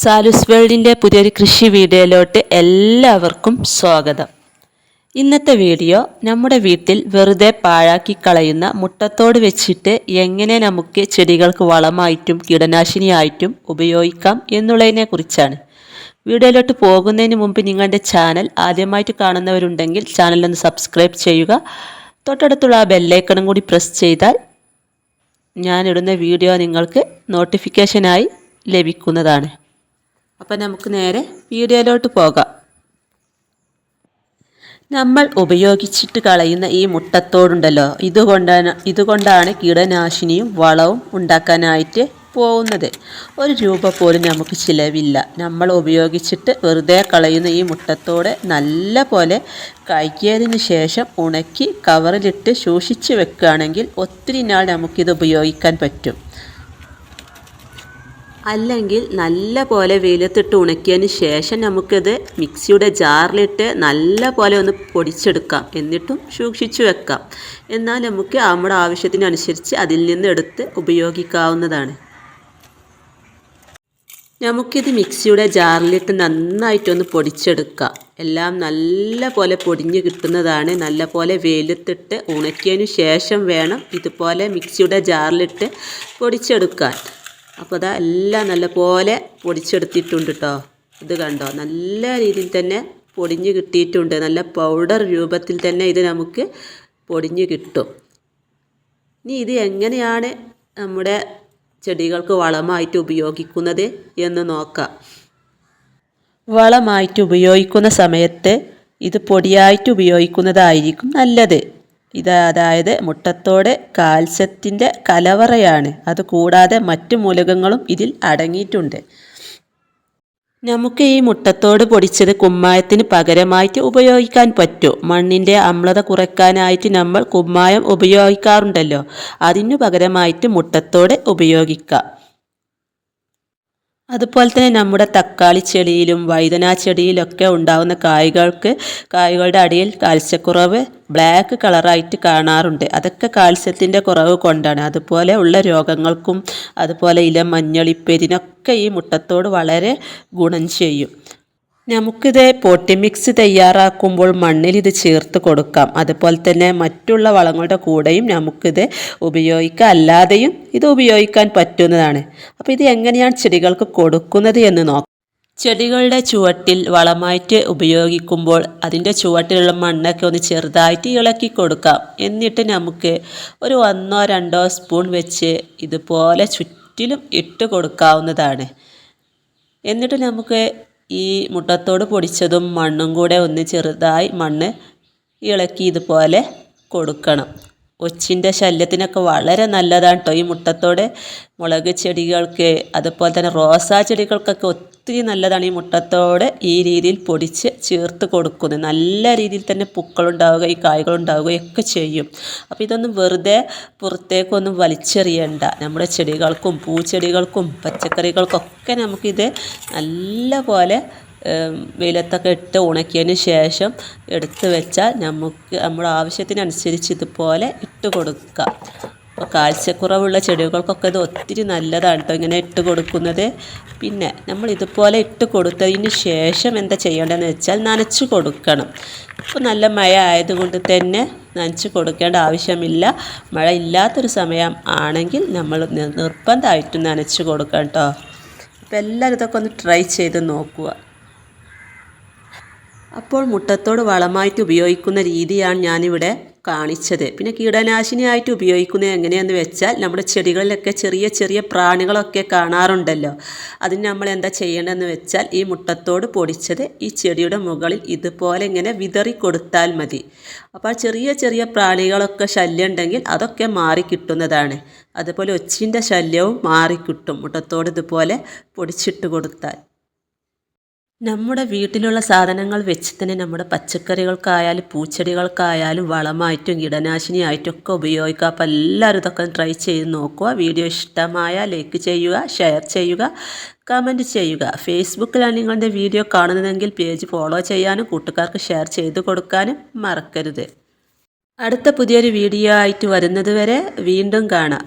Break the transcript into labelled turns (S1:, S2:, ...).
S1: സാലൂസ് വേൾഡിന്റെ പുതിയൊരു കൃഷി വീഡിയോയിലോട്ട് എല്ലാവർക്കും സ്വാഗതം. ഇന്നത്തെ വീഡിയോ നമ്മുടെ വീട്ടിൽ വെറുതെ പാഴാക്കി കളയുന്ന മുട്ടത്തോട് വെച്ചിട്ട് എങ്ങനെ നമുക്ക് ചെടികൾക്ക് വളമായിട്ടും കീടനാശിനിയായിട്ടും ഉപയോഗിക്കാം എന്നുള്ളതിനെ കുറിച്ചാണ്. വീഡിയോയിലോട്ട് പോകുന്നതിന് മുമ്പ് നിങ്ങളുടെ ചാനൽ ആദ്യമായിട്ട് കാണുന്നവരുണ്ടെങ്കിൽ ചാനലൊന്ന് സബ്സ്ക്രൈബ് ചെയ്യുക. തൊട്ടടുത്തുള്ള ആ ബെല്ലൈക്കണും കൂടി പ്രസ് ചെയ്താൽ ഞാനിടുന്ന വീഡിയോ നിങ്ങൾക്ക് നോട്ടിഫിക്കേഷനായി ലഭിക്കുന്നതാണ്. അപ്പം നമുക്ക് നേരെ വീഡിയോയിലോട്ട് പോകാം. നമ്മൾ ഉപയോഗിച്ചിട്ട് കളയുന്ന ഈ മുട്ടത്തോടുണ്ടല്ലോ ഇതുകൊണ്ടാണ് ഇതുകൊണ്ടാണ് കീടനാശിനിയും വളവും ഉണ്ടാക്കാനായിട്ട് പോകുന്നത്. ഒരു രൂപ പോലും നമുക്ക് ചിലവില്ല. നമ്മൾ ഉപയോഗിച്ചിട്ട് വെറുതെ കളയുന്ന ഈ മുട്ടത്തോട് നല്ല പോലെ കഴുകിയതിന് ശേഷം ഉണക്കി കവറിലിട്ട് സൂക്ഷിച്ച് വെക്കുകയാണെങ്കിൽ ഒത്തിരി നാൾ നമുക്കിത് ഉപയോഗിക്കാൻ പറ്റും. അല്ലെങ്കിൽ നല്ല പോലെ വെയിലത്തിട്ട് ഉണക്കിയതിന് ശേഷം നമുക്കിത് മിക്സിയുടെ ജാറിലിട്ട് നല്ല പോലെ ഒന്ന് പൊടിച്ചെടുക്കാം. എന്നിട്ടും സൂക്ഷിച്ചു വെക്കാം. എന്നാൽ നമുക്ക് നമ്മുടെ ആവശ്യത്തിനനുസരിച്ച് അതിൽ നിന്ന് എടുത്ത് ഉപയോഗിക്കാവുന്നതാണ്. നമുക്കിത് മിക്സിയുടെ ജാറിലിട്ട് നന്നായിട്ടൊന്ന് പൊടിച്ചെടുക്കാം. എല്ലാം നല്ല പോലെ പൊടിഞ്ഞ് കിട്ടുന്നതാണ്. നല്ല പോലെ വെയിലത്തിട്ട് ഉണക്കിയതിന് ശേഷം വേണം ഇതുപോലെ മിക്സിയുടെ ജാറിലിട്ട് പൊടിച്ചെടുക്കാൻ. അപ്പോൾ അതാ എല്ലാം നല്ലപോലെ പൊടിച്ചെടുത്തിട്ടുണ്ട് കേട്ടോ ഇത് കണ്ടോ? നല്ല രീതിയിൽ തന്നെ പൊടിഞ്ഞ് കിട്ടിയിട്ടുണ്ട്. നല്ല പൗഡർ രൂപത്തിൽ തന്നെ ഇത് നമുക്ക് പൊടിഞ്ഞ് കിട്ടും. ഇനി ഇത് എങ്ങനെയാണ് നമ്മുടെ ചെടികൾക്ക് വളമായിട്ട് ഉപയോഗിക്കുന്നത് എന്ന് നോക്കാം. വളമായിട്ട് ഉപയോഗിക്കുന്ന സമയത്ത് ഇത് പൊടിയായിട്ട് ഉപയോഗിക്കുന്നതായിരിക്കും നല്ലത്. ഇത് അതായത് മുട്ടത്തോട് കാൽസ്യത്തിന്റെ കലവറയാണ്. അത് കൂടാതെ മറ്റു മൂലകങ്ങളും ഇതിൽ അടങ്ങിയിട്ടുണ്ട്. നമുക്ക് ഈ മുട്ടത്തോട് പൊടിച്ചത് കുമ്മായത്തിന് പകരമായിട്ട് ഉപയോഗിക്കാൻ പറ്റും. മണ്ണിന്റെ അമ്ലത കുറയ്ക്കാനായിട്ട് നമ്മൾ കുമ്മായം ഉപയോഗിക്കാറുണ്ടല്ലോ. അതിനു പകരമായിട്ട് മുട്ടത്തോട് ഉപയോഗിക്കാം. അതുപോലെ തന്നെ നമ്മുടെ തക്കാളി ചെടിയിലും വൈദനാ ചെടിയിലൊക്കെ ഉണ്ടാകുന്ന കായ്കൾക്ക് കായ്കളുടെ അടിയിൽ കാൽസ്യക്കുറവ് ബ്ലാക്ക് കളറായിട്ട് കാണാറുണ്ട്. അതൊക്കെ കാൽസ്യത്തിന്റെ കുറവ് കൊണ്ടാണ്. അതുപോലെ ഉള്ള രോഗങ്ങൾക്കും അതുപോലെ ഇല മഞ്ഞളിപ്പേരിനൊക്കെ ഈ മുട്ടത്തോട് വളരെ ഗുണം ചെയ്യും. നമുക്കിത് പോട്ടി മിക്സ് തയ്യാറാക്കുമ്പോൾ മണ്ണിൽ ഇത് ചേർത്ത് കൊടുക്കാം. അതുപോലെ തന്നെ മറ്റുള്ള വളങ്ങളുടെ കൂടെയും നമുക്കിത് ഉപയോഗിക്കാം. അല്ലാതെയും ഇത് ഉപയോഗിക്കാൻ പറ്റുന്നതാണ്. അപ്പോൾ ഇത് എങ്ങനെയാണ് ചെടികൾക്ക് കൊടുക്കുന്നത് എന്ന് നോക്കാം. ചെടികളുടെ ചുവട്ടിൽ വളമായിട്ട് ഉപയോഗിക്കുമ്പോൾ അതിന്റെ ചുവട്ടിലുള്ള മണ്ണൊക്കെ ഒന്ന് ചെറുതായിട്ട് ഇളക്കി കൊടുക്കാം. എന്നിട്ട് നമുക്ക് ഒരു ഒന്നോ രണ്ടോ സ്പൂൺ വെച്ച് ഇതുപോലെ ചുറ്റിലും ഇട്ട് കൊടുക്കാവുന്നതാണ്. എന്നിട്ട് നമുക്ക് ഈ മുട്ടത്തോട് പൊടിച്ചതും മണ്ണും കൂടെ ഒന്ന് ചെറുതായി മണ്ണ് ഇളക്കി ഇതുപോലെ കൊടുക്കണം. ഒച്ചിന്റെ ശല്യത്തിനൊക്കെ വളരെ നല്ലതാണ് കേട്ടോ ഈ മുട്ടത്തോട് മുളക് ചെടികൾക്ക് അതുപോലെ തന്നെ റോസാ ചെടികൾക്കൊക്കെ ഒത്തിരി നല്ലതാണ് ഈ മുട്ടത്തോട് ഈ രീതിയിൽ പൊടിച്ച് ചേർത്ത് കൊടുക്കുന്നത് നല്ല രീതിയിൽ തന്നെ പൂക്കളുണ്ടാവുക ഈ കായ്കളുണ്ടാവുകയൊക്കെ ചെയ്യും. അപ്പോൾ ഇതൊന്നും വെറുതെ പുറത്തേക്കൊന്നും വലിച്ചെറിയണ്ട. നമ്മുടെ ചെടികൾക്കും പൂച്ചെടികൾക്കും പച്ചക്കറികൾക്കൊക്കെ നമുക്കിത് നല്ല പോലെ വെയിലത്തൊക്കെ ഇട്ട് ഉണക്കിയതിന് ശേഷം എടുത്ത് വെച്ചാൽ നമുക്ക് നമ്മുടെ ആവശ്യത്തിനനുസരിച്ച് ഇതുപോലെ ഇട്ട് കൊടുക്കാം. അപ്പോൾ കാൽസ്യക്കുറവുള്ള ചെടികൾക്കൊക്കെ ഇത് ഒത്തിരി നല്ലതാണ് കേട്ടോ ഇങ്ങനെ ഇട്ട് കൊടുക്കുന്നത്. പിന്നെ നമ്മൾ ഇതുപോലെ ഇട്ട് കൊടുത്തതിന് ശേഷം എന്താ ചെയ്യേണ്ടതെന്ന് വെച്ചാൽ നനച്ച് കൊടുക്കണം. ഇപ്പോൾ നല്ല മഴ ആയതുകൊണ്ട് തന്നെ നനച്ച് കൊടുക്കേണ്ട ആവശ്യമില്ല. മഴ ഇല്ലാത്തൊരു സമയം ആണെങ്കിൽ നമ്മൾ നിർബന്ധമായിട്ടും നനച്ച് കൊടുക്കണം കേട്ടോ. അപ്പോൾ എല്ലാവരും ഇതൊക്കെ ഒന്ന് ട്രൈ ചെയ്ത് നോക്കുക. അപ്പോൾ മുട്ടത്തോട് വളമായിട്ട് ഉപയോഗിക്കുന്ന രീതിയാണ് ഞാനിവിടെ കാണിച്ചത്. പിന്നെ കീടനാശിനിയായിട്ട് ഉപയോഗിക്കുന്നത് എങ്ങനെയെന്ന് വെച്ചാൽ നമ്മുടെ ചെടികളിലൊക്കെ ചെറിയ ചെറിയ പ്രാണികളൊക്കെ കാണാറുണ്ടല്ലോ. അതിന് നമ്മൾ എന്താ ചെയ്യേണ്ടതെന്ന് വെച്ചാൽ ഈ മുട്ടത്തോട് പൊടിച്ചത് ഈ ചെടിയുടെ മുകളിൽ ഇതുപോലെ ഇങ്ങനെ വിതറി കൊടുത്താൽ മതി. അപ്പോൾ ചെറിയ ചെറിയ പ്രാണികളൊക്കെ ശല്യം ഉണ്ടെങ്കിൽ അതൊക്കെ മാറിക്കിട്ടുന്നതാണ് അതുപോലെ ഒച്ചിന്റെ ശല്യവും മാറിക്കിട്ടും മുട്ടത്തോട് ഇതുപോലെ പൊടിച്ചിട്ട് കൊടുത്താൽ. നമ്മുടെ വീട്ടിലുള്ള സാധനങ്ങൾ വെച്ച് തന്നെ നമ്മുടെ പച്ചക്കറികൾക്കായാലും പൂച്ചെടികൾക്കായാലും വളമായിട്ടും കീടനാശിനിയായിട്ടും ഒക്കെ ഉപയോഗിക്കുക. അപ്പോൾ എല്ലാവരും ഇതൊക്കെ ട്രൈ ചെയ്ത് നോക്കുക. വീഡിയോ ഇഷ്ടമായ ലൈക്ക് ചെയ്യുക ഷെയർ ചെയ്യുക കമന്റ് ചെയ്യുക. ഫേസ്ബുക്കിലാണ് നിങ്ങളുടെ വീഡിയോ കാണുന്നതെങ്കിൽ പേജ് ഫോളോ ചെയ്യാനും കൂട്ടുകാർക്ക് ഷെയർ ചെയ്ത് കൊടുക്കാനും മറക്കരുത്. അടുത്ത പുതിയൊരു വീഡിയോ ആയിട്ട് വരുന്നത് വരെ വീണ്ടും കാണാം.